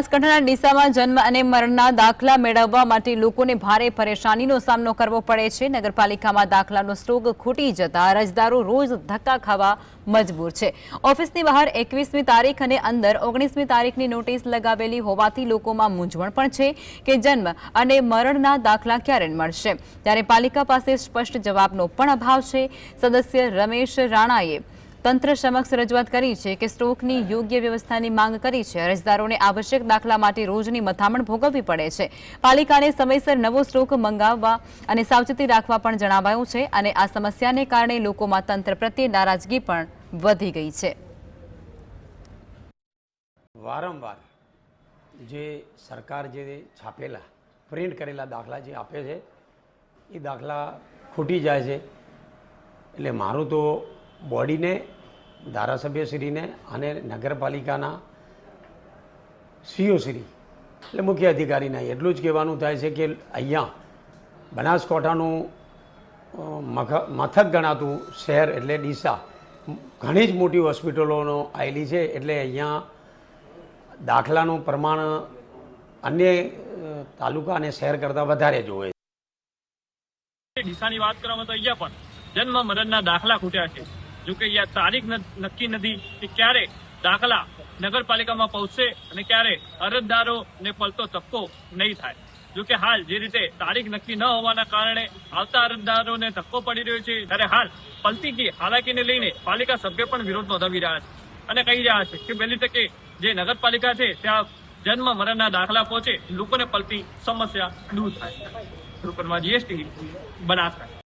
બનાસકાંઠાના ડીસામાં જન્મ અને મરણના દાખલા મેળવવા માટે લોકોને ભારે પરેશાનીનો સામનો કરવો પડે છે. નગરપાલિકામાં દાખલાનો સ્ટોક ખૂટી જતા અરજદારો રોજ ધક્કા ખાવા મજબૂર છે. ઓફિસની બહાર એકવીસમી તારીખ અને અંદર ઓગણીસમી તારીખની નોટિસ લગાવેલી હોવાથી લોકોમાં મૂંઝવણ પણ છે કે જન્મ અને મરણના દાખલા ક્યારે મળશે. ત્યારે પાલિકા પાસે સ્પષ્ટ જવાબનો પણ અભાવ છે. સદસ્ય રમેશ રાણાએ તંત્ર સમક્ષ રજૂઆત કરી છે કે સ્ટોકની યોગ્ય વ્યવસ્થાની માંગ કરી છે. અરજદારોને આવશ્યક દાખલા માટે રોજની મથામણ ભોગવવી પડે છે. પાલિકાને સમયસર નવો સ્ટોક મંગાવવા અને સાવચેતી રાખવા પણ જણાવાયું છે અને આ સમસ્યાને કારણે લોકોમાં તંત્ર પ્રત્યે નારાજગી પણ વધી ગઈ છે. વારંવાર જે સરકાર જે છાપેલા, પ્રિન્ટ કરેલા દાખલા જે આપે છે, એ દાખલા ખૂટી જાય છે. એટલે મારું તો બોડીને, ધારાસભ્યશ્રીને અને નગરપાલિકાના સીઓશ્રી, એટલે મુખ્ય અધિકારીને, એટલું જ કહેવાનું થાય છે કે અહીંયા બનાસકાંઠાનું મથક ગણાતું શહેર એટલે ડીસા, ઘણી જ મોટી હોસ્પિટલોનો આવેલી છે, એટલે અહીંયા દાખલાનું પ્રમાણ અન્ય તાલુકા અને શહેર કરતાં વધારે જોવે છે. ડીસાની વાત કરવામાં તો અહીંયા પણ જન્મ મરણના દાખલા ખૂટ્યા છે. જો કે તારીખ નક્કી નથી કે ક્યારે દાખલા નગરપાલિકામાં પહોંચશે અને ક્યારે અરજદારોને પડતો ધક્કો નહીં થાય. જો કે હાલ જે રીતે તારીખ નક્કી ન હોવાના કારણે આવતા અરજદારોને ધક્કો પડી રહ્યો છે, ત્યારે હાલ પલતી કી હાલાકીને લઈને પાલિકા સભ્ય પણ વિરોધ નોંધાવી રહ્યા છે અને કહી રહ્યા છે કે વહેલી તકે જે નગરપાલિકા છે, ત્યાં જન્મ મરણના દાખલા પહોંચે. લોકોને પલતી સમસ્યા દૂર થાય. રૂપરમાં જીએસટી બનાસકાંઠા